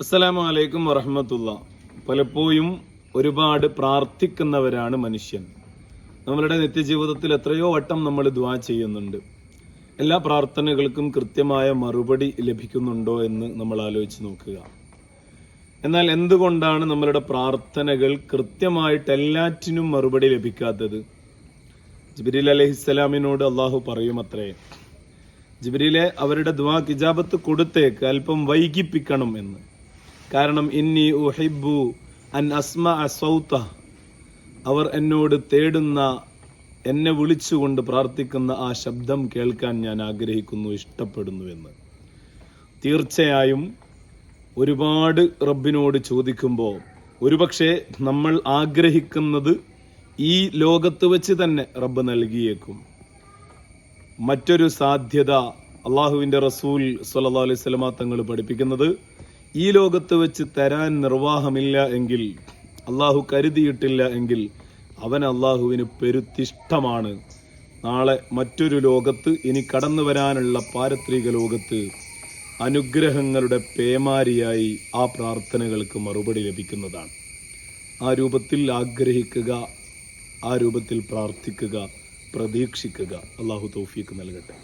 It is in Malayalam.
അസ്സലാമു അലൈക്കും വറഹമത്തുള്ള. പലപ്പോഴും ഒരുപാട് പ്രാർത്ഥിക്കുന്നവരാണ് മനുഷ്യൻ. നമ്മളുടെ നിത്യജീവിതത്തിൽ എത്രയോ വട്ടം നമ്മൾ ദ്വാ ചെയ്യുന്നുണ്ട്. എല്ലാ പ്രാർത്ഥനകൾക്കും കൃത്യമായ മറുപടി ലഭിക്കുന്നുണ്ടോ എന്ന് നമ്മൾ ആലോചിച്ച് നോക്കുക. എന്നാൽ എന്തുകൊണ്ടാണ് നമ്മളുടെ പ്രാർത്ഥനകൾ കൃത്യമായിട്ട് എല്ലാറ്റിനും മറുപടി ലഭിക്കാത്തത്? ജിബിരിൽ അലഹിസ്സലാമിനോട് അള്ളാഹു പറയും അത്രേ. ജിബിരിലെ അവരുടെ ദ്വാ കിജാബത്ത് കൊടുത്തേക്ക് അല്പം വൈകിപ്പിക്കണം എന്ന്. കാരണം ഇന്നി ഉഹിബു അൻ അസ്മ അസൗത്ത അവർ എന്നോട് തേടുന്ന എന്നെ വിളിച്ചുകൊണ്ട് പ്രാർത്ഥിക്കുന്ന ആ ശബ്ദം കേൾക്കാൻ ഞാൻ ആഗ്രഹിക്കുന്നു ഇഷ്ടപ്പെടുന്നു എന്ന്. തീർച്ചയായും ഒരുപാട് റബ്ബിനോട് ചോദിക്കുമ്പോൾ ഒരുപക്ഷെ നമ്മൾ ആഗ്രഹിക്കുന്നത് ഈ ലോകത്ത് വെച്ച് തന്നെ റബ്ബ് നൽകിയേക്കും. മറ്റൊരു സാധ്യത അള്ളാഹുവിന്റെ റസൂൽ സല്ലാ അലൈഹി സ്വലമ തങ്ങൾ പഠിപ്പിക്കുന്നത് ഈ ലോകത്ത് വെച്ച് തരാൻ നിർവാഹമില്ല എങ്കിൽ അള്ളാഹു കരുതിയിട്ടില്ല എങ്കിൽ അവൻ അള്ളാഹുവിന് പെരുത്തിഷ്ടമാണ്. നാളെ മറ്റൊരു ലോകത്ത് ഇനി കടന്നു വരാനുള്ള പാരത്രിക ലോകത്ത് അനുഗ്രഹങ്ങളുടെ പേമാരിയായി ആ പ്രാർത്ഥനകൾക്ക് മറുപടി ലഭിക്കുന്നതാണ്. ആ രൂപത്തിൽ ആഗ്രഹിക്കുക ആ രൂപത്തിൽ പ്രാർത്ഥിക്കുക പ്രതീക്ഷിക്കുക. അള്ളാഹു തൗഫീക്ക് നൽകട്ടെ.